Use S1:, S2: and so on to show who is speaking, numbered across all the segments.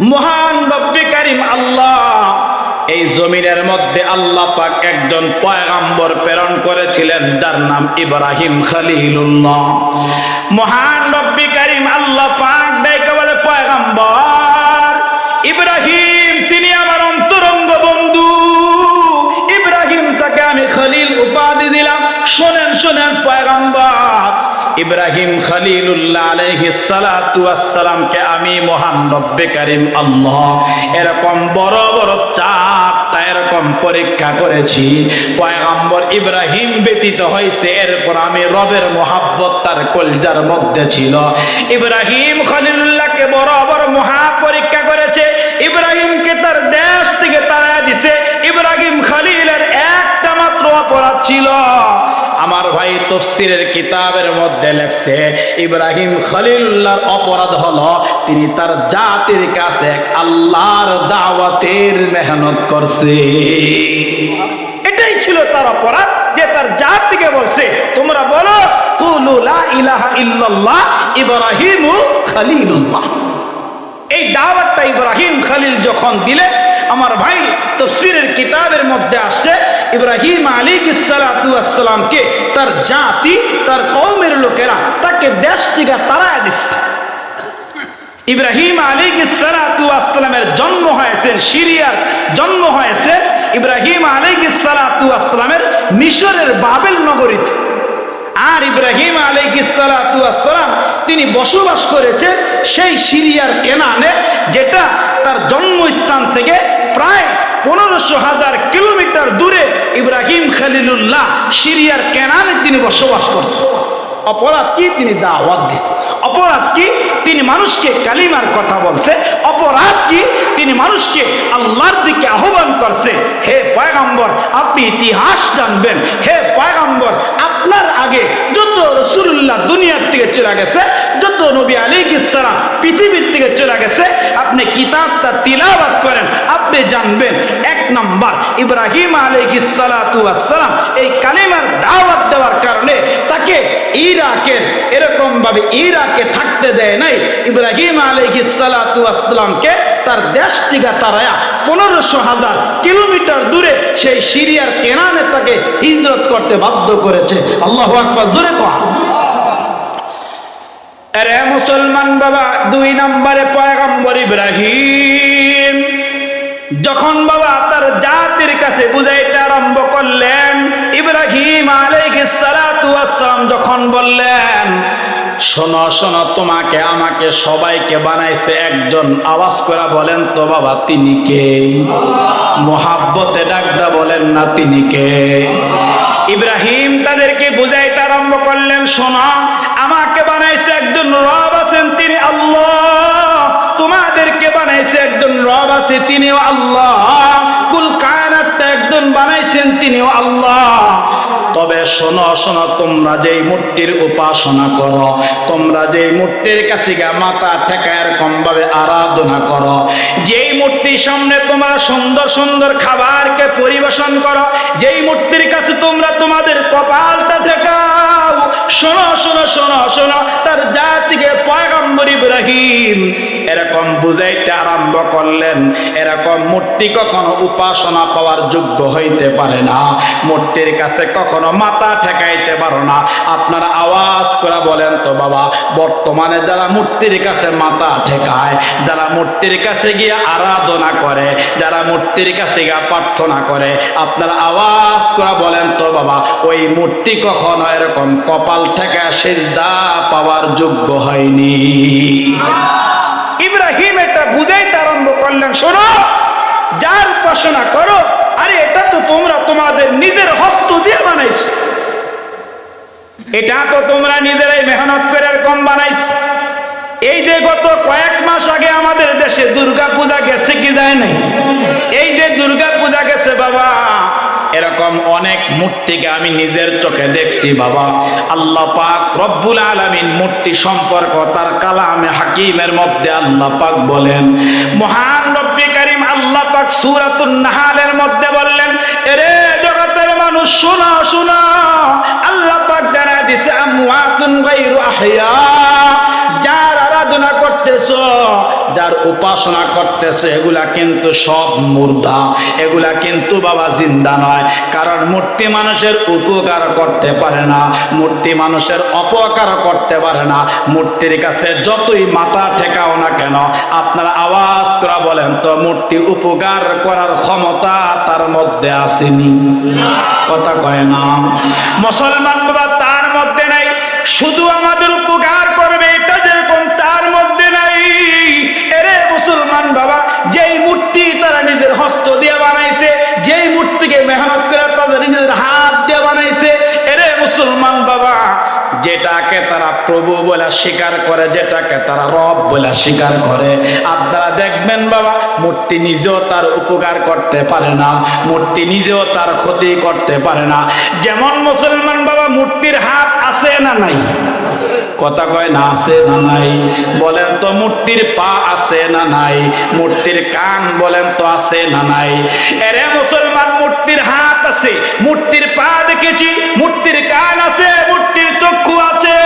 S1: মহান রব্বে কারিম আল্লাহ। এই জমিনের মধ্যে আল্লাহ পাক একজন পয়গাম্বর প্রেরণ করেছিলেন, যার নাম ইব্রাহিম খলিলুল্লাহ। মহান রব্বে কারিম আল্লাহ পাক ডেকে বলে পয়গাম্বর। ইব্রাহিম, তিনি আমার অন্তরঙ্গ বন্ধু। ইব্রাহিম তাকে আমি খলিল উপাধি দিলাম। শোনেন শোনেন, পয়গাম্বর। ইব্রাহিম খলিলুল্লাহ আমি মহান রব্বে কারীম আল্লাহ। এরকম বড় বড় চারটা এরকম পরীক্ষা করেছি। পয়গম্বর ইব্রাহিম ব্যতীত হয়েছে, এরপর আমি রবের মোহাব্বত তার কলজার মধ্যে ছিল। ইব্রাহিম খলিলুল্লাহকে বড় বড় মহা পরীক্ষা করেছে ইব্রাহিমকে তার দেশ থেকে তারা দিছে। ইব্রাহিম খালিলের একটা মাত্র অপরাধ ছিল। আমার ভাই তফসিরের কিতাবের মধ্যে লেখছে, ইব্রাহিম খলিল্লাহর অপরাধ হলো তিনি তার জাতির কাছে আল্লাহর দাওয়াতের মেহনত করছে। এটাই ছিল তার অপরাধ যে তার জাতিকে বলছে, তোমরা বলো, কুলু লা ইলাহা ইল্লাল্লাহ, ইব্রাহিমু খলিলুল্লাহ। এই দাওয়াতটা ইব্রাহিম খলিল যখন দিলে আমার ভাই তফসিরের কিতাবের মধ্যে আসছে, ইব্রাহিম আলী ইসালাতামকে তার জাতি, তার কৌমের লোকেরা, তাকে দেশ থেকে তাড়ায় দিচ্ছে ইব্রাহিম আলী ইসালাতামের জন্ম হয়েছেন সিরিয়ার জন্ম হয়েছে, ইব্রাহিম আলী ইসালাতামের মিশরের বাবেল নগরীতে। আর ইব্রাহিম আলী ইসালাতাম তিনি বসবাস করেছে সেই সিরিয়ার কেনানে, যেটা তার জন্মস্থান থেকে প্রায় পনেরোশো হাজার কিলোমিটার দূরে ইব্রাহিম খালিলুল্লাহ সিরিয়ার কেনানে তিনি বসবাস করছেন। অপরাধ কি? তিনি দাওয়াত দিচ্ছে অপরাধ কি? তিনি মানুষকে কালিমার কথা বলছে। অপরাধ কি? তিনি মানুষকে আল্লাহর দিকে আহ্বান করছে। হে পয়গম্বর, আপনি ইতিহাস জানবেন। হে পয়গম্বর, আপনার আগে যত রসুল্লাহ দুনিয়ার থেকে চলে গেছে যত নবী আলী ইসলাম পৃথিবীর থেকে চলে গেছে, আপনি কিতাবটা তিলাবাত করেন, আপনি জানবেন এক নাম্বার, ইব্রাহিম আলী ইসালাতাম এই কালিমার দাওয়াত দেওয়ার কারণে তাকে ইরাকের এরকম ভাবে ইরাকে থাকতে দেয় নাই, ইব্রাহিম আলী ইসালাতামকে তার দেশ থেকে তারায়া পনেরোশো হাজার কিলোমিটার দূরে সেই সিরিয়ার কেনানে তাকে হিজরত করতে বাধ্য করেছে। আল্লাহ আকবার, জোরে কয়া রে মুসলমান বাবা, দুই নম্বরে পয়গম্বর ইব্রাহিম। যখন বাবা তার জাতির কাছে বুঝাইতে আরম্ভ করলেন, ইব্রাহিম ওয়াসসালাম যখন বললেন, শোনো শোনো, তোমাকে, আমাকে সবাইকে বানাইছে একজন। আওয়াজ করে বলেন তো বাবা, তিনি কে? মোহাব্বতে ডাকদা বলেন না, তিনি কে? ইব্রাহিম তাদেরকে বুঝাইতে আরম্ভ করলেন, শোনো, আমাকে একজন রব আছেন, তিনি আল্লাহ। তোমাদেরকে বানাইছে একজন রব আছে, তিনিও আল্লাহ। কুল কায়নাতটা একজন বানাইছেন, তিনিও আল্লাহ। তবে শোনো শোনো, তোমরা যেই মূর্তির উপাসনা করো, তোমরা যেই মূর্তির কাছে গা মাথা ঠেকা এরকম ভাবে আরাধনা করো, যেই মূর্তির সামনে তোমরা সুন্দর সুন্দর খাবারকে পরিবেশন করো, যেই মূর্তির কাছে তোমরা তোমাদের কপালটা ঠেকাও শোনো শোনো শোনো শোনো, তার জাতিকে পয়গম্বর ইব্রাহিম। এরকম বুঝাইতে আরম্ভ করলেন। এরকম মূর্তি কখনো উপাসনা পাওয়ার যোগ্য হইতে পারে না। মূর্তির কাছে কখনো মাথা ঠেকাইতে পারো না। আপনারা আওয়াজ করে বলেন তো, বাবা, বর্তমানে যারা মূর্তির কাছে মাথা ঠেকায়, যারা মূর্তির কাছে গিয়ে আরাধনা করে, যারা মূর্তির কাছে গিয়ে প্রার্থনা করে, আপনারা আওয়াজ করে বলেন তো, বাবা, ওই মূর্তি কখনো এরকম কপাল ঠেকা সিজদা পাওয়ার যোগ্য হয়নি। ইব্রাহিম এটা বুঝাইতে আরম্ভ করলেন, শোনো, যার উপাসনা করো, আরে এটা তো তোমরা তোমাদের নিজের হস্ত দিয়ে বানাইছ। এটা তো তোমরা নিজেরাই মেহনত করে কম বানাইছ। এই যে গত কয়েক মাস আগে আমাদের দেশে দুর্গা পূজা গেছে কি যায় নাই? মূর্তিকে আমি নিজের চোখে দেখছি, বাবা। আল্লাহ পাক রব্বুল আলামিন মূর্তি সম্পর্ক তার কালামে হাকিমের মধ্যে আল্লাহ পাক বলেন। মহান রব্বি করিম আল্লাহ পাক সূরাতুন নাহালের মধ্যে বললেন, এরে জগতের মানুষ, শোনা শোনা। আল্লাহ পাক জানা দিছে, আমওয়াতুন গায়রু আহয়া যার আরাধনা করতেছ যার উপাসনা করতেছ, এগুলা কিন্তু সব মুর্দা এগুলা কিন্তু বাবা জিন্দা নয়, কারণ মূর্তি মানুষের উপকার করতে পারে না, মূর্তি মানুষের অপকার করতে পারে না। মূর্তির কাছে যতই মাথা ঠেকাও না কেন, আপনারা আওয়াজ করা বলেন তো, মূর্তি উপকার করার ক্ষমতা তার মধ্যে আসেনি। কথা কয় না। মুসলমান বাবা, তার মধ্যে নাই, শুধু আমাদের মেহনত করে তাদের নিজের হাত দিয়ে বানাইছে। এরে মুসলমান বাবা, যেটাকে তারা প্রভু বলে স্বীকার করে, যেটাকে তারা রব বলে স্বীকার করে। আপনারা দেখবেন বাবা, মূর্তি নিজেও তার উপকার করতে পারে না, মূর্তি নিজেও তার ক্ষতি করতে পারে না। যেমন মুসলমান বাবা, মূর্তির হাত আছে না নাই? কথা কয়, না আছে না নাই? বলেন তো, মূর্তির পা আছে না নাই? মূর্তির কান, বলেন তো, আছে না নাই? এরে মুসলমান, মূর্তির হাত আছে, মূর্তির পা দেখেছি, মূর্তির কান আছে, মূর্তির চক্ষু আছে।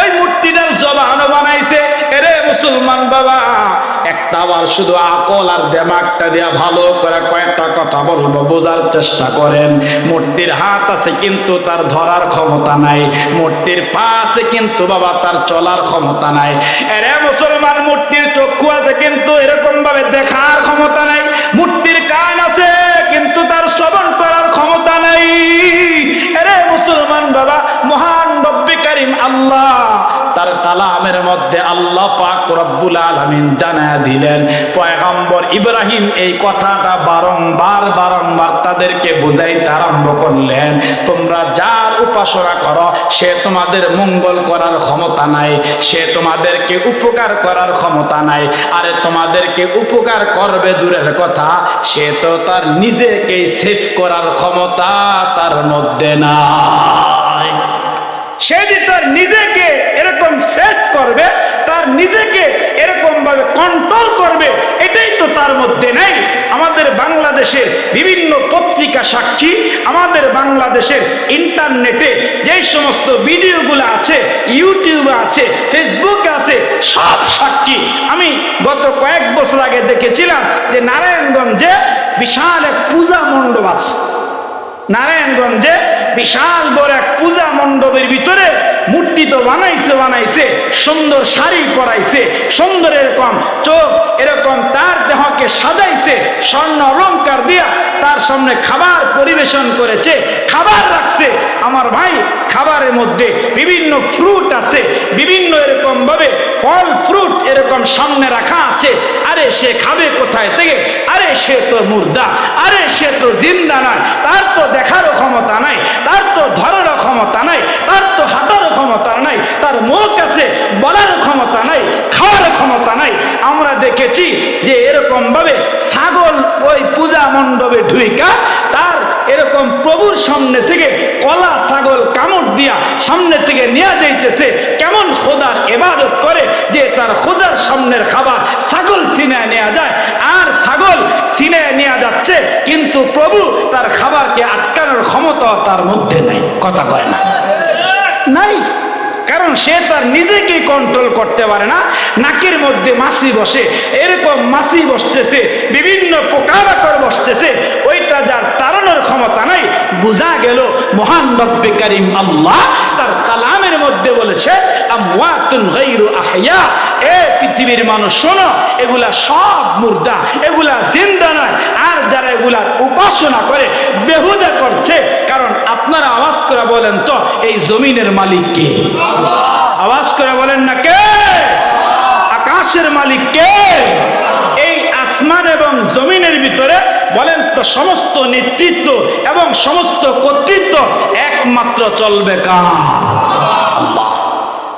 S1: ওই মূর্তিটার জবানও বানাইছে। এরে মুসলমান বাবা একটা বার শুধু আকল আর দেমাগটা দিয়া ভালো করে কয়েকটা কথা বলব, বোঝার চেষ্টা করেন। মূর্তির হাত আছে কিন্তু তার ধরার ক্ষমতা নাই। মূর্তির পা আছে কিন্তু বাবা তার চলার ক্ষমতা নাই। এরে মুসলমান, মূর্তির চক্ষু আছে কিন্তু এরকম ভাবে দেখার ক্ষমতা নাই। মূর্তির কান আছে কিন্তু তার শ্রবণ করার ক্ষমতা নাই। এরে মুসলমান বাবা, মহান রব্বি কারিম আল্লাহ। তার কালামের মধ্যে আল্লাহ পাক রব্বুল আলামিন জানায় দিলেন, পয়গম্বর ইব্রাহিম এই কথাটা বারংবার বারংবার তাদেরকে বুঝাইতে আরম্ভ করলেন, তোমরা যার উপাসনা করো, সে তোমাদের মঙ্গল করার ক্ষমতা নাই, সে তোমাদেরকে উপকার করার ক্ষমতা নাই, আরে তোমাদেরকে উপকার করবে দূরের কথা, সে তো তার নিজেকেই সেভ করার ক্ষমতা তার মধ্যে সে যে তার নিজেকে এরকম সেট করবে, তার নিজেকে এরকম ভাবে কন্ট্রোল করবে, এটাই তো তার মধ্যে নেই। আমাদের বাংলাদেশের বিভিন্ন পত্রিকা সাক্ষী, আমাদের বাংলাদেশের ইন্টারনেটে যে সমস্ত ভিডিওগুলো আছে ইউটিউবে আছে ফেসবুকে আছে, সব সাক্ষী। আমি গত কয়েক বছর আগে দেখেছিলাম যে নারায়ণগঞ্জে বিশাল এক পূজা মণ্ডপ আছে। নারায়ণগঞ্জে বিশাল বড় এক পূজা মণ্ডপের ভিতরে মূর্তি তো বানাইছে বানাইছে, সুন্দর শাড়ি পরাইছে সুন্দর এরকম চোখ, এরকম তার দেহকে সাজাইছে, স্বর্ণ অলঙ্কার দিয়া তার সামনে খাবার পরিবেশন করেছে, খাবার রাখছে। আমার ভাই, খাবারের মধ্যে বিভিন্ন ফ্রুট আছে, বিভিন্ন এরকম ভাবে ফল ফ্রুট এরকম সামনে রাখা আছে। আরে সে খাবে কোথায় থেকে? আরে সে তো মুর্দা, আরে সে তো জিন্দা নয় তার তো দেখারও ক্ষমতা নাই, তার তো ধরারও ক্ষমতা নাই, তার তো হাঁটারও ক্ষমতা নাই, তার মুখ আছে, বলার ক্ষমতা নাই, খাওয়ার ক্ষমতা নাই। আমরা দেখেছি যে এরকম ভাবে ছাগল ওই পূজা মণ্ডপে ঢুইকা, তার এরকম প্রভুর সামনে থেকে কলা ছাগল কামড় দিয়া সামনে থেকে নেওয়া যাইতেছে। কেমন খোদার এবাদত করে যে তার খোদার সামনের খাবার ছাগল সিনায় নেওয়া যায়। আর ছাগল সিনায় নেওয়া যাচ্ছে, কিন্তু প্রভু তার খাবারকে আটকানোর ক্ষমতা তার মধ্যে নাই। কথা কয় না। নাই। কারণ সে তার নিজেকে কন্ট্রোল করতে পারে না। নাকের মধ্যে মাসি বসে। এরকম মাসি বসতেছে, বিভিন্ন পোকামাকড় বসতেছে। ওইটা যার তাড়ানোর ক্ষমতা নাই। বোঝা গেল, মহান রব্বে কারিম আল্লাহ তার কালামের মধ্যে বলেছে আহইয়া এ পৃথিবীর মানুষ শোনো, এগুলা সব মুর্দা, এগুলা জিন্দা নয়। আর যারা এগুলার উপাসনা করে, বেহুদা করছে। কারণ আপনারা আওয়াজ করে বলেন তো, এই জমিনের মালিক কে? আওয়াজ করে বলেন না কে? আকাশের মালিক কে? এই আসমান এবং জমিনের ভিতরে বলেন তো, সমস্ত নেতৃত্ব এবং সমস্ত কর্তৃত্ব একমাত্র চলবে কার?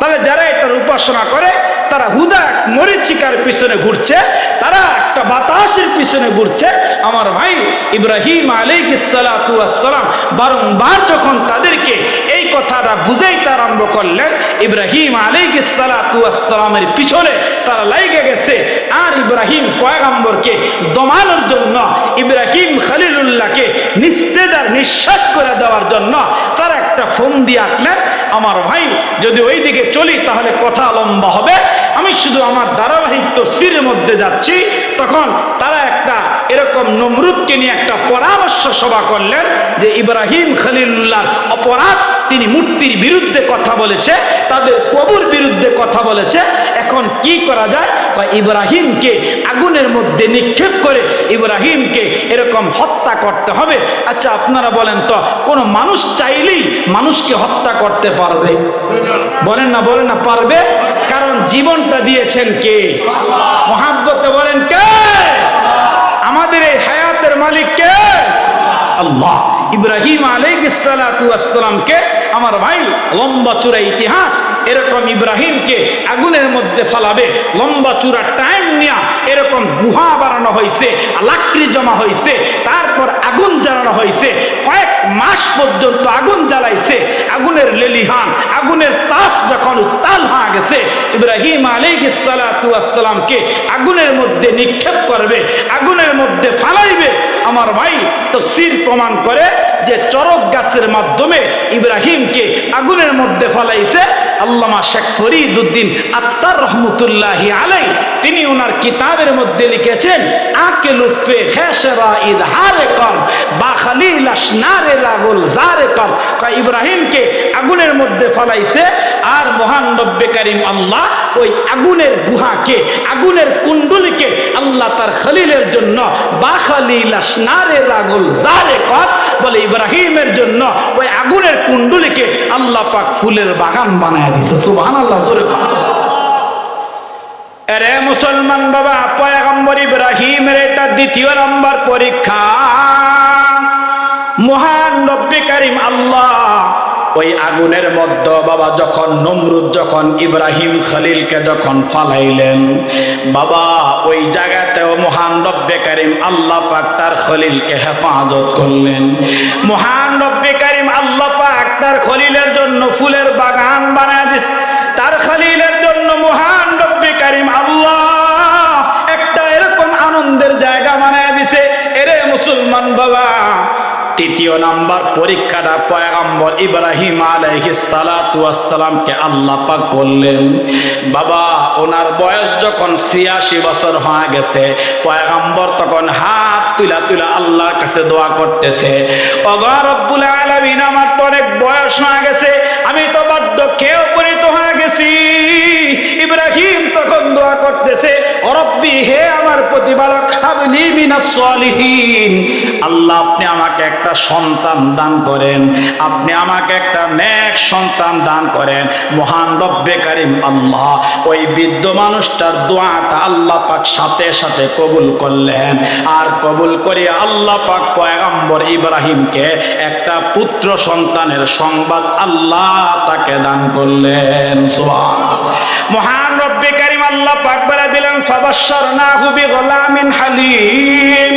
S1: তাহলে যারা এটার উপাসনা করে তারা হুদা এক মরিচিকার পিছনে ঘুরছে, তারা একটা বাতাসের পিছনে ঘুরছে। আমার ভাই ইব্রাহিম আলাইসালাম বারংবার যখন তাদেরকে এই কথাটা বুঝাইতে আরম্ভ করলেন, ইব্রাহিম আলাইসালামের পিছনে তারা লাইগে গেছে। আর ইব্রাহিম পয়গাম্বরকে দমানোর জন্য ইব্রাহিম খালিলুল্লাহকে নিস্তেদার নিঃশ্বাস করে দেওয়ার জন্য তার একটা ফোন দিয়ে আঁকলেন, আমার ভাই, যদি ওই দিকে চলি তাহলে কথা লম্বা হবে। আমি শুধু আমার ধারাবাহিক তসির মধ্যে যাচ্ছি। তখন তারা একটা এরকম নমরুদকে নিয়ে একটা পরামর্শ সভা করলেন যে ইব্রাহিম খলিল্লার অপরাধ তিনি মূর্তির বিরুদ্ধে কথা বলেছে, তাদের প্রভুর বিরুদ্ধে কথা বলেছে। এখন কি করা যায়? বা ইব্রাহিমকে আগুনের মধ্যে নিক্ষেপ করে ইব্রাহিমকে এরকম হত্যা করতে হবে। আচ্ছা আপনারা বলেন তো, কোনো মানুষ চাইলেই মানুষকে হত্যা করতে পারবে? বলেন না বলেন না, পারবে? কারণ জীবনটা দিয়েছেন কে? মহাব্বতে বলেন কে? আমাদের এই হায়াতের মালিক কে? আল্লাহ। ইব্রাহিম আলাইসালামকে আমার ভাই লম্বা চূড়া ইতিহাস এরকম ইব্রাহিমকে আগুনের মধ্যে ফেলাবে, লম্বা চূড়া টাইম নিয়ে এরকম গুহা বানানো হয়েছে, লাকড়ি জমা হয়েছে, তারপর আগুন জ্বালানো হয়েছে, কয়েক মাস পর্যন্ত আগুন জ্বালাইছে, আগুনের লেলিহান, আগুনের তাপ যখন উত্তাল হয়ে গেছে, ইব্রাহিম আলাইসালামকে আগুনের মধ্যে নিক্ষেপ করবে, আগুনের মধ্যে ফালাইবে আমার ভাই তফসির প্রমাণ করে যে চরক গাছের মাধ্যমে ইব্রাহিমকে আগুনের মধ্যে ফলাইছে আল্লামা শেখ ফরিদুদ্দিন আত্মার রহমতুল্লাহ আলাই তিনি ওনার কিতাবের মধ্যে লিখেছেন আকে লুৎফে খেসরা ইদ হারে কর বা রাগুল জারে ইব্রাহিমকে আগুনের মধ্যে ফলাইছে, আর মহান কারিম আল্লাহ ওই আগুনের গুহাকে, আগুনের কুণ্ডলিকে আল্লাহ তার জন্য রাগুল জারে বলে ইব্রাহিমের জন্য ওই আগুনের কুণ্ডলিকে আল্লাহ পাক ফুলের বাগান বানায় দিছে। জোরে মুসলমান বাবা, পয়গম্বর ইব্রাহিমের এটা দ্বিতীয় নম্বর পরীক্ষা। মহান নব্বী করিম আল্লাহ। ওই আগুনের মধ্যে বাবা যখন নমরুদ যখন ইব্রাহিম খলিলকে যখন ফালাইলেন, বাবা ওই জায়গাতেও মহান রব্বে করিম আল্লাহ পাক তার খলিলকে হেফাজত করলেন। মহান রব্বে করিম আল্লাহ পাক তার খলিলের জন্য ফুলের বাগান বানায় দিস তার খলিলের জন্য মহান রব্বে করিম আল্লাহ একটা এরকম আনন্দের জায়গা বানায় দিছে। এরে মুসলমান বাবা তৃতীয় নাম্বার পরীক্ষাটা পয়গম্বর ইব্রাহিম আলাইহিস সালাতু ওয়াসসালামকে আল্লাহ পাক করলেন বাবা, ওনার বয়স যখন 86 বছর হয়ে গেছে, পয়গম্বর তখন হাত তুলা তুলা আল্লাহর কাছে দোয়া করতেছে, ওগো রব্বুল আলামিন, আমার তো অনেক বয়স হয়ে গেছে, আমি তো বার্ধক্যে উপনীত হয়ে গেছি। ইব্রাহিম তখন দোয়া করতেছে রব্বি, হে আমার প্রতিপালক, হাবলি মিনাস সলিহিন। আল্লাহ, আপনি আমাকে একটা সন্তান দান করেন, আপনি আমাকে একটা নেক সন্তান দান করেন, মহান রব্বে কারিম আল্লাহ। ওই বৃদ্ধ মানুষটার দোয়াটা আল্লাহ পাক সাথে সাথে কবুল করলেন। আর কবুল করে আল্লাহ পাক পয়গম্বর ইব্রাহিমকে একটা পুত্র সন্তানের সংবাদ আল্লাহ তাকে দান করলেন। সুবহানাল্লাহ। মহান রব্বে কারিম আল্লাহ পাক বলে দিলেন সবাস্বর না হুবি গোলামিন হালিম।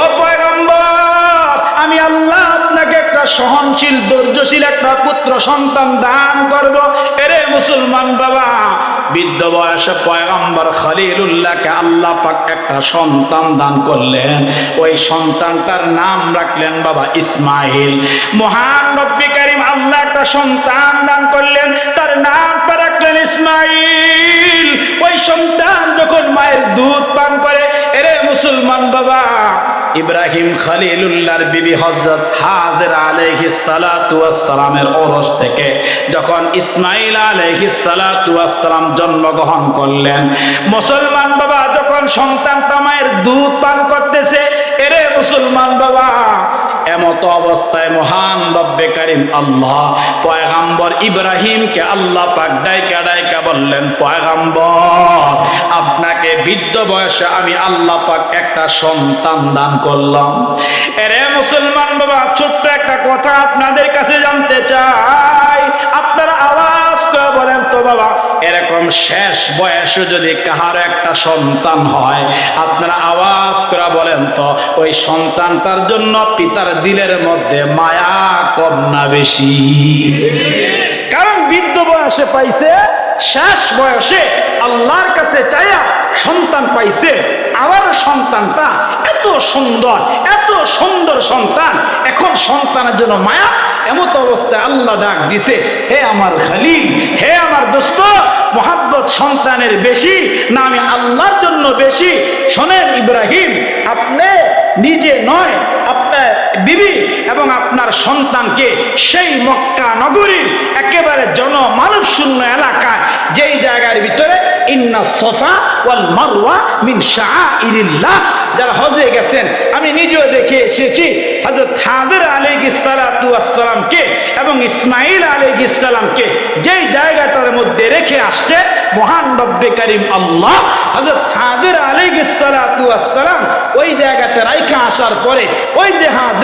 S1: ও পয়গম্বর, আমি আল্লাহ আপনাকে একটা সহনশীল, ধৈর্যশীল একটা পুত্র সন্তান দান করব। এরে মুসলমান বাবা বৃদ্ধ বয়সে পয়গম্বর খলিলুল্লাহকে আল্লাহ পাক একটা সন্তান দান করলেন। ওই সন্তানটার নাম রাখলেন বাবা ইসমাইল। মহান রব্বি কারিম আল্লাহ একটা সন্তান দান করলেন। তার নামটা রাখলেন ইসমাইল। ওই সন্তান যখন মায়ের দুধ পান করে, এরে মুসলমান বাবা ইব্রাহিম খালিলুল্লাহর বিবি হজরত হাজের আলহি সালাতু সালামের ওরস থেকে যখন ইসমাইল আলহি সালাতু সালাম জন্মগ্রহণ করলেন, মুসলমান বাবা যখন সন্তানটা মায়ের দুধ পান করতেছে, এরে মুসলমান বাবা এমত অবস্থায় মহান রব্বে কারিম আল্লাহ পয়গাম্বর ইব্রাহিমকে আল্লাহ পাক ডাইকা ডাইকা বললেন, পয়গাম্বর, আপনাকে বৃদ্ধ বয়সে আমি আল্লাহ পাক একটা সন্তান দান করলাম। এরে মুসলমান বাবা, ছোট্ট একটা কথা আপনাদের কাছে জানতে চাই। আপনারা আওয়াজ করে বলেন বাবা। এরকম শেষ বয়সে যদি কাহার একটা সন্তান হয় আপনারা আওয়াজ করে বলেন তো ওই সন্তানটার জন্য পিতার দিলের মধ্যে মায়া কম না বেশি? কারণ বৃদ্ধ বয়সে পাইছে শেষ বয়সে আল্লাহর কাছে চাইয়া সন্তান পাইছে আবার সন্তানটা এত সুন্দর এত সুন্দর সন্তান। এখন সন্তানের জন্য মায়া, এমত অবস্থায় আল্লাহ ডাক দিছে, হে আমার খালিল, হে আমার দোস্ত, মোহাব্বত সন্তানের বেশি, না আমি আল্লাহর জন্য বেশি। শোনেন ইব্রাহিম, আপনি নিজে নয় আপনার বিবি এবং আপনার সন্তানকে সেই মক্কা নগরীর একেবারে জনমানব শূন্য এলাকায়, যেই জায়গার ভিতরে ইন্না সফা ওয়াল মারওয়া মিন শাআইরিল্লাহ, যারা হজে গেছেন, আমি নিজেও দেখে এসেছি হযরত হাজির আলাইহিস সালাতু ওয়াসসালামকে এবং ইসমাঈল আলাইহিস সালামকে, যেই জায়গাটার মধ্যে রেখে আসছে মহান রব্বে করিম আল্লাহ, হযরত হাজির আলাইহিস সালাতু ওয়াসসালাম ওই জায়গাতে রাইখা আসার পরে ওই যে হাজেরা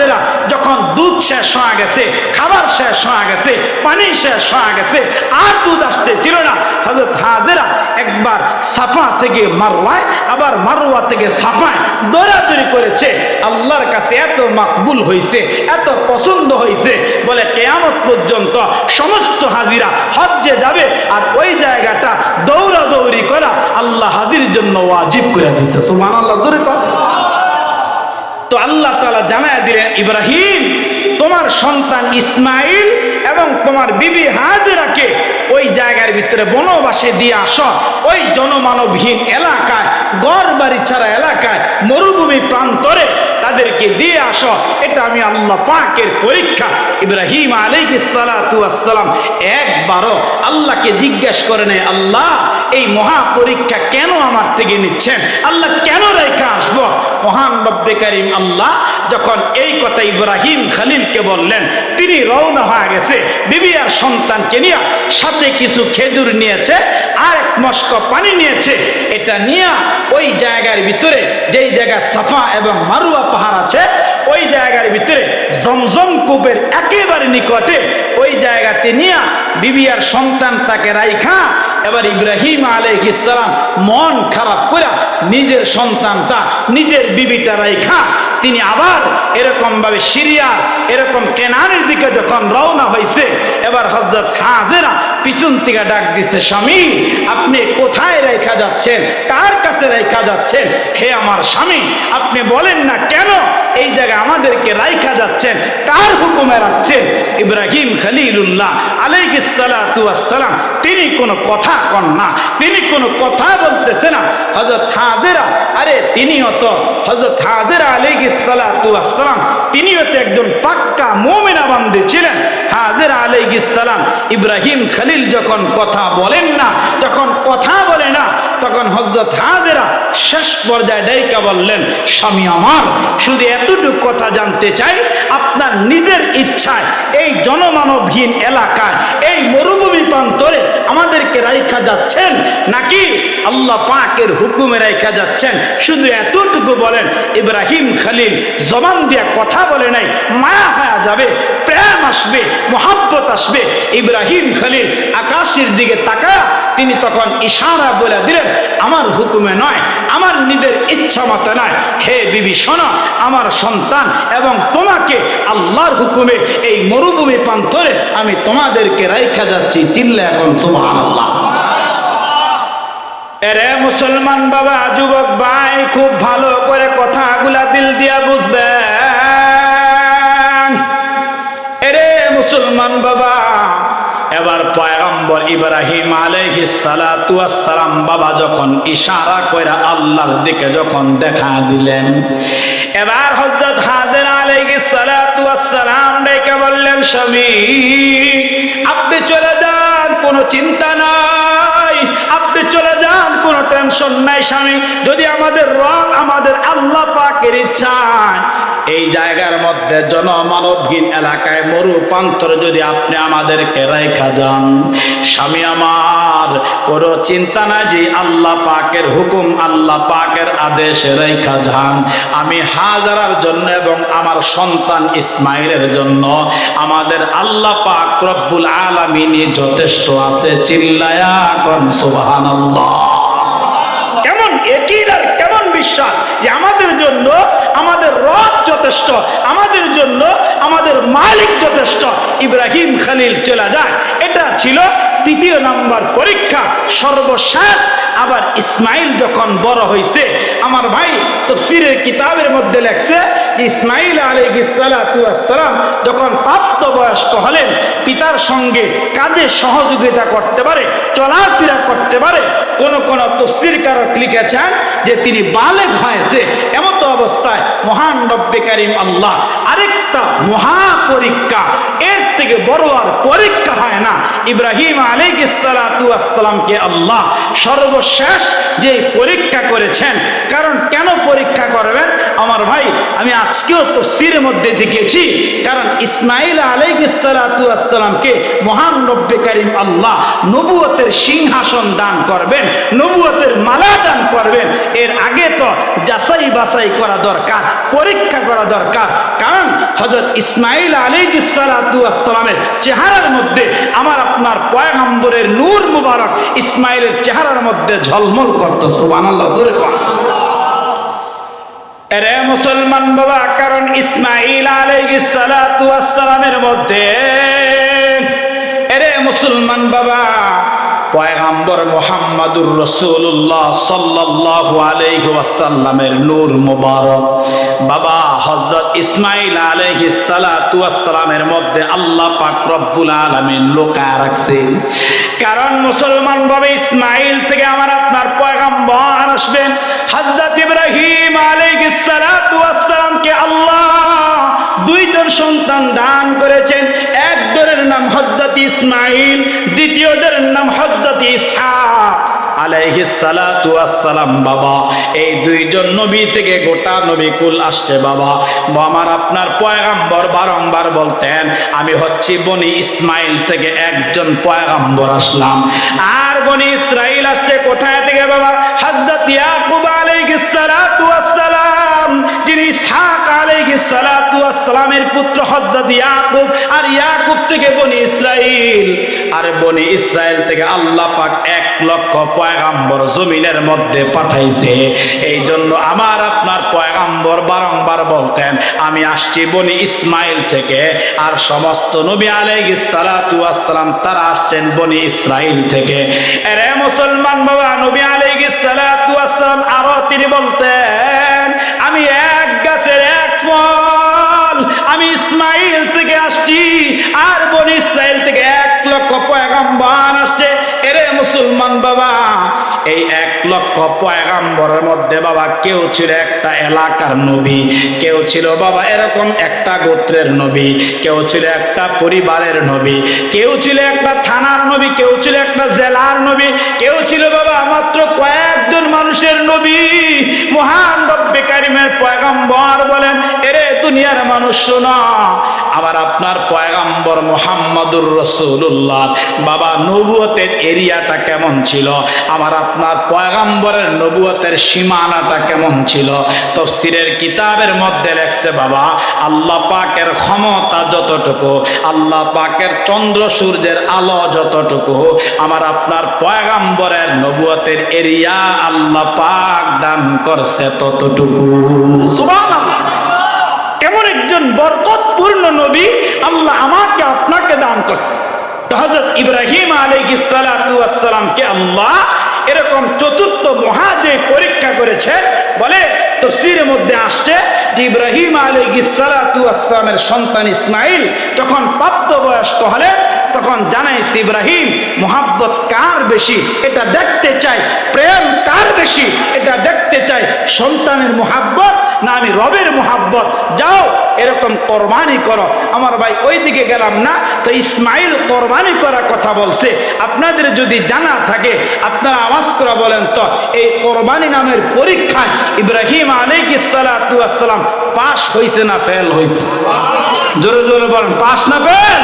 S1: যখন দুধ শেষ হয়ে গেছে, খাবার শেষ হয়ে গেছে, পানি শেষ হয়ে গেছে, আর দুধ আসতে ছিল না, হযরত হাজেরা একবার সাফা থেকে মারওয়ায়, আবার মারওয়া থেকে সাফায় দৌড়াদৌড়ি করেছে। আল্লাহর কাছে এত মাকবুল হয়েছে এত পছন্দ হয়েছে বলে কেয়ামত পর্যন্ত সমস্ত হাজিরা হজ্জে যাবে আর ওই জায়গাটা দৌড়াদৌড়ি করা আল্লাহ হাজির জন্য ওয়াজিব করে দিচ্ছে সুমান আল্লাহ জোরে কর তো আল্লাহ তালা জানায় দিলেন, ইব্রাহিম, তোমার সন্তান ইসমাইল এবং তোমার বিবি হাজেরাকে ওই জায়গার ভিতরে বনবাসে দিয়ে আস। ওই জনমানবহীন এলাকায় গড় বাড়ি ছাড়া এলাকায় মরুভূমি প্রান্তরে তাদেরকে দিয়ে আসো। এটা আমি আল্লাহ পাকের পরীক্ষা। ইব্রাহিম আলাইহিস সালাতু একবারও আল্লাহকে জিজ্ঞেস করে নেয় আল্লাহ, এই মহা পরীক্ষা কেন আমার থেকে নিচ্ছেন? আল্লাহ কেন রেখা আসব? মহান রব্বে করিম আল্লাহ যখন এই কথা ইব্রাহিম খালিলকে বললেন, তিনি রওনা হয়ে গেছে। বিবি আর সন্তানকে নিয়ে সাথে কিছু খেজুর নিয়েছে, আর এক মস্ক পানি নিয়েছে। এটা নিয়ে ওই জায়গার ভিতরে, যেই জায়গা সাফা এবং মারুয়া পাহাড় আছে ওই জায়গার ভিতরে জমজম কূপের একেবারে নিকটে ওই জায়গাতে নিয়ে বিবি আর সন্তান তাকে রাইখা, এবার ইব্রাহিম আলাইহিস ইসলাম মন খারাপ করে নিজের সন্তানটা, নিজের বিবিটা রাইখা। তিনি আবার এরকম ভাবে সিরিয়া, এরকম কেনারের দিকে যখন রওনা হয়েছে এবার হজরত হাজেরা পিছন থেকে ডাক দিছে, স্বামী, আপনি কোথায় রেখা যাচ্ছেন? কার কাছে রেখা যাচ্ছেন? হে আমার স্বামী, আপনি বলেন না কেন? এই জায়গায় আমাদেরকে রাইখা যাচ্ছেন? কার হুকুমে রাখছেন? ইব্রাহিম খালিলুল্লাহ আলাইসালাম তিনি কোনো কথা কন না। তিনি কোনো কথা বলতেছে না। হজরত হাজেরা, আরে তিনিও তো হজরত হাজেরা আলাইসালাম তিনিও তো একজন পাক্কা মোমেনা বান্ধে ছিলেন। হাজেরা আলাইসালাম ইব্রাহিম খালিল যখন কথা বলেন না, যখন কথা বলে না তখন হজরত হাজেরা শেষ পর্যায়ে ডাইকা বললেন, স্বামী আমার, শুধু এতটুকু কথা জানতে চাই, আপনার নিজের ইচ্ছায় এই জনমানবহীন এলাকায়, এই মরুভূমি প্রান্তরে আমাদেরকে রাইখা যাচ্ছেন? নাকি আল্লাহ পাকের হুকুমে রাইখা যাচ্ছেন? শুধু এতটুকু বলেন, ইব্রাহিম খালিল জবান দিয়া কথা বলে নাই, মায়া হয়ে যাবে, প্রেম আসবে, মোহাব্বত আসবে। ইব্রাহিম খালিল আকাশের দিকে তাকা তিনি তখন ইশারা বলে দিলেন আমার হুকুমে নয়, আমার নিজের ইচ্ছা মতো নয়। হে বিবি, শোনো, আমার সন্তান এবং তোমাকে আল্লাহর হুকুমে এই মরুভূমি প্রান্তরে আমি তোমাদেরকে রাইখা যাচ্ছি চিল্লা এখন সুবহান আল্লাহ এরে মুসলমান বাবা, যুবক ভাই, খুব ভালো করে কথাগুলা দিল দিয়া বুঝবেন। এরে মুসলমান বাবা, এবার পয়গম্বর ইব্রাহিম সালাম বাবা যখন ইশারা কইরা আল্লাহর দিকে যখন দেখা দিলেন, এবার হযরত হাজের সালাম ডেকে বললেন, স্বামী, আপনি চলে যান, কোনো চিন্তা নাই। টেনশন নাই স্বামী যদি আমাদের রব আমাদের আল্লাহ পাকের ইচ্ছায় এই জায়গার মধ্যে জনমানবহীন এলাকায় মরু প্রান্তর যদি আপনি আমাদেরকে রেখা যান, স্বামী আমার, কোনো চিন্তা নাই যে আল্লাহ পাকের হুকুম, আল্লাহ পাকের আদেশ রেখা যান। আমি হাজারার জন্য এবং আমার সন্তান ইসমাইলের জন্য আমাদের আল্লাহ পাক রব্বুল আলামিনী যথেষ্ট আছে, চিল্লায়া কন সুবহানাল্লাহ। কেমন একই আর কেমন বিশ্বাস যে আমাদের জন্য আমাদের রব যথেষ্ট, আমাদের জন্য আমাদের মালিক যথেষ্ট, ইব্রাহিম খালিল চলে যায়। এটা ছিল তৃতীয় নাম্বার পরীক্ষা সর্বশেষ। আবার ইসমাইল যখন বড় হয়েছে আমার ভাই তফসিরের কিতাবের মধ্যে লেখছে যে ইসমাইল আলাইহিসসালাম যখন প্রাপ্ত বয়স্ক হলেন, পিতার সঙ্গে কাজে সহযোগিতা করতে পারে, চলাফেরা করতে পারে, কোন কোন তফসির কারক লিখেছেন যে তিনি বালেগ হয়েছে। এমত অবস্থায় মহান রব্বে কারিম আল্লাহ আরেকটা মহা পরীক্ষা এর থেকে বড় আর পরীক্ষা হয় না। ইব্রাহিম আলাইসালামকে আল্লাহ সর্বশেষ যে পরীক্ষা করেছেন কারণ কেন পরীক্ষা করবেন? আমার ভাই, আমি আজকেও তফসির মধ্যে দেখেছি, কারণ ইসমাইল আলাইসালামকে মহান রব্বে কারিম আল্লাহ নবুয়তের সিংহাসন দান করবেন, নবুয়তের মালা দান করবেন। এর আগে তো যাচাই বাছাই করা দরকার, পরীক্ষা করা দরকার, কারণ হজরত ইসমাইল আলী ইসলামের চেহারার মধ্যে আমার আপনার পয়গম্বরের নূর মুবারক ইসমাইলের চেহারার মধ্যে ঝলমল করতো সুবান এরে মুসলমান বাবা, কারণ ইসমাইল আলাইহিসসালামের মধ্যে, এরে মুসলমান বাবা, পয়গাম্বর মোহাম্মদুর রসুল্লাহ সাল্লাল্লাহু আলাইহি ওয়াসাল্লামের নূর মুবারক। বাবা, হযরত ইসমাইল ওয়াসসালামের মধ্যে আল্লাহ পাক রব্বুল আলামিন লুকায় রাখছেন। কারণ মুসলমান ভাবে ইসমাইল থেকে আমার আপনার পয়গাম্বর আসবেন। হাজরত ইব্রাহিম কে আল্লাহ দুইজন সন্তান দান করেছেন। একজনের নাম হজরত দ্বিতীয় দরের নাম হজরত ইসহাক। বাবা। এই দুইজন নবী থেকে গোটা নবী কুল আসছে, বাবা। আমার আপনার পয়গাম্বর বারংবার বলতেন, আমি হচ্ছি বনি ইসমাইল থেকে একজন পয়গাম্বর আসলাম। আর বনি ইসরাইল আসছে কোথায় থেকে, বাবা? হাজরত ইয়াকুব আলাইহিস সালাতু আসসালাম যিনি ইসহাক আলাইহিস সালাতু আসসালামের পুত্র হযরত ইয়াকুব আর ইয়াকুব থেকে বনি ইসরাইল, আর বনি ইসরাইল থেকে আল্লাহ পাক এক লক্ষ পয়গাম্বর জমিনের মধ্যে পাঠাইছে। এই জন্য আমার আপনার পয়গাম্বর বারংবার বলতেন, আমি আসছি বনি ইসমাইল থেকে, আর সমস্ত নবী আলাইহিস সালাতু আসসালাম তারা আসছেন বনি ইসরাইল থেকে। এরে মুসলমান বাবা, নবী আলাইহিস সালাতু আসসালাম আরও তিনি বলতেন আমি এক গাছের এক ফল। আমি ইসমাইল থেকে আসছি, আর বনি ইসরাইল থেকে এক লক্ষ পয়গাম্বর আসছে। এরে মুসলমান বাবা, এই এক লক্ষ পয়গাম্বরের মধ্যে বাবা কেউ ছিল একটা এলাকার নবী, কেউ ছিল বাবা এরকম একটা গোত্রের নবী, কেউ ছিল একটা পরিবারের নবী, কেউ ছিল একটা থানার নবী, কেউ ছিল একটা জেলার নবী, কেউ ছিল বাবা মাত্র কয়েকজন মানুষের নবী কারিমের পয়গাম্বর বলেন এরে দুনিয়ার মানুষ শোনা আবার আপনার পয়গাম্বর মোহাম্মদুর রসুল্লাহ বাবা, নবুয়তের এরিয়াটা কেমন ছিল? আমার আপনার পয়গাম্বরের নবুয়তের সীমানাটা কেমন ছিল? তফসিরের কিতাবের মধ্যে লেখছে, বাবা, আল্লাহ পাকের ক্ষমতা যতটুকু, আল্লাহ পাকের চন্দ্র সূর্যের আলো যতটুকু আমার আপনার পয়গাম্বরের নবুয়তের এরিয়া আল্লাহ পাক দান করছে ততটুকু। সুবহানাল্লাহ। একজন বরকতপূর্ণ নবী আল্লাহ আমাকে আপনাকে দান করছে। হজরত ইব্রাহিম আল্লাহ এরকম চতুর্থ মহা যে পরীক্ষা করেছে, বলে তফসিরের মধ্যে আসছে যে ইব্রাহিম আলাইহিস সালাতু ওয়াস সালামের সন্তান ইসমাইল তখন প্রাপ্তবয়স্ক হলেন তখন জানাইছে, ইব্রাহিম, মোহাব্বত কার বেশি? এটা দেখতে চাই, প্রেম কার বেশি? এটা দেখতে চাই, সন্তানের মোহাব্বত না আমি রবের মোহাব্বত? যাও, এরকম কোরবানি করো। আমার ভাই ওই দিকে গেলাম না। তো ইসমাইল কোরবানি করার কথা বলছে। আপনাদের যদি জানা থাকে, আপনারা আওয়াজ করে বলেন তো, এই কোরবানি নামের পরীক্ষায় ইব্রাহিম আলাইহিস সালাতু পাশ হয়েছে না ফেল হয়েছে জোরে জোরে বলেন পাস না ফেল?